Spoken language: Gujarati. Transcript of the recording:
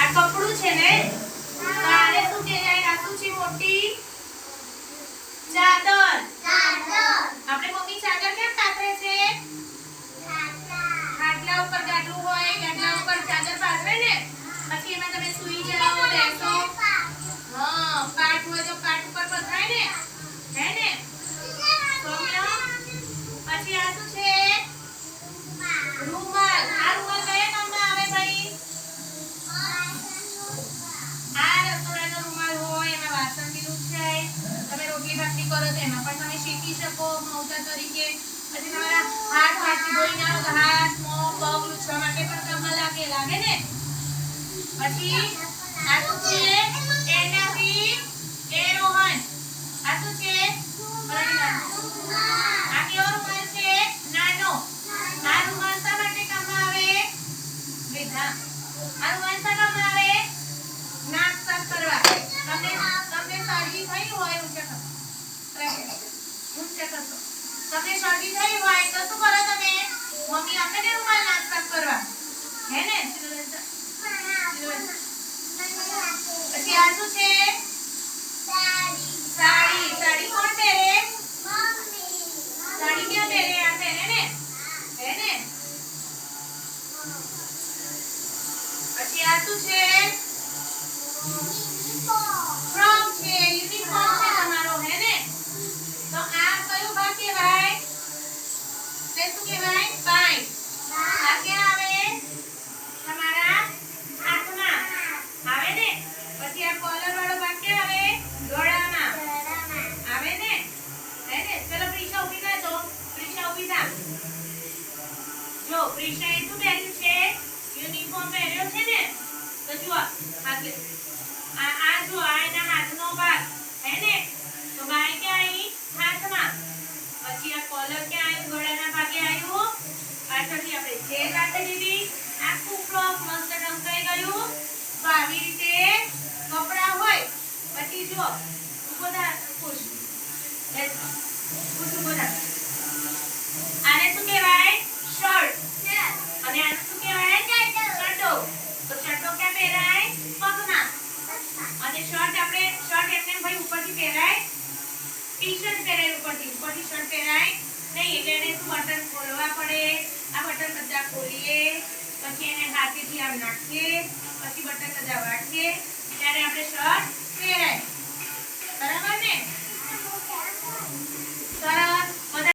આ કપડું છે ને તો આને શું કહેવાય? આ શું છે મોટી? ચાદર. આપણે મમ્મી ચાદર કેમ પાથરે છે? ખાટલા ઉપર ગાદલું હોય ગાદલા ઉપર ચાદર પાથરે ને? પછી એમાં તમે સૂઈ જાઓ, બેસો. હા પાટ હોય તો પાટ ઉપર પથરાય ને? હે ને? પછી આ શું છે? રૂમાલ. કરો તો એમાં પણ તમે શીખી શકો મૌજા તરીકે. પછી તમારા હાથ હાથથી ધોઈ ના તો હાથ, મોં, પગ લૂછવા માટે પણ કામમાં લાગે લાગે ને? પછી આ શું છે? એનાથી એરોહન આ શું છે? આ કેવો રૂમાલ છે? નાનો. આ રૂમાલ શા માટે કામમાં આવે? વિધા આ રૂમાલ શા કામમાં આવે નાક સાફ કરવા તમને તમને શરદી થઈ હોય ઊંચા કરો કરશો તમને શરદી થઈ હોય તો શું કરો તમે મમ્મી આપે ને રૂમાલ નાસ્તા કરવા હે ને પછી આ શું છે સાડી સાડી કોણ પહેરે સાડી ક્યાં પહેરે આ ને હે ને પછી આ છે ફ્રોક છે યુનિફોર્મ છે તમારો હે ને તો આ કયો ભાગ કહેવાય તે શું કહેવાય પાઇપ આ ક્યાં આવે તમારા હાથમાં આવે ને પછી આ કોલર વાળો ભાગ ક્યાં આવે ગળામાં આવે ને હે ને ચલો પ્રિશા ઊભી થા તો પ્રિશા ઊભી થા જો એ શું પહેર્યું છે? યુનિફોર્મ પહેર્યો છે ને? તો જુઓ, આ આ જો, આ એના હાથનો ભાગ, હે ને? તો બાય ક્યાં આવી હાથમાં. પછી આ કોલર ક્યાં આવ્યું ગળાના ભાગે આવ્યું પાછળથી આપણે જે રાખી લીધી આખું ક્લોક મસ્ત ઢંકાઈ ગયું. તો આવી રીતે કપડા હોય, પછી જો થા ખુશ. ખુશ ઊભો થા આને શું કહેવાય શર્ટ અને આને શું કહેવાય ચડ્ડો તો ચડ્ડો ક્યાં પહેરાય પગમાં અને શર્ટ આપણે શર્ટ એમને એમ ભાઈ ઉપરથી પહેરાય ટી-શર્ટ પહેરાય ઉપરથી ઉપરથી શર્ટ પહેરાય નહીં એટલે એને શું બટન ખોલવા પડે આ ખોલીએ પછી એને હાથેથી આમ નાખીએ પછી બટન બધા વાળીએ ત્યારે આપણે શર્ટ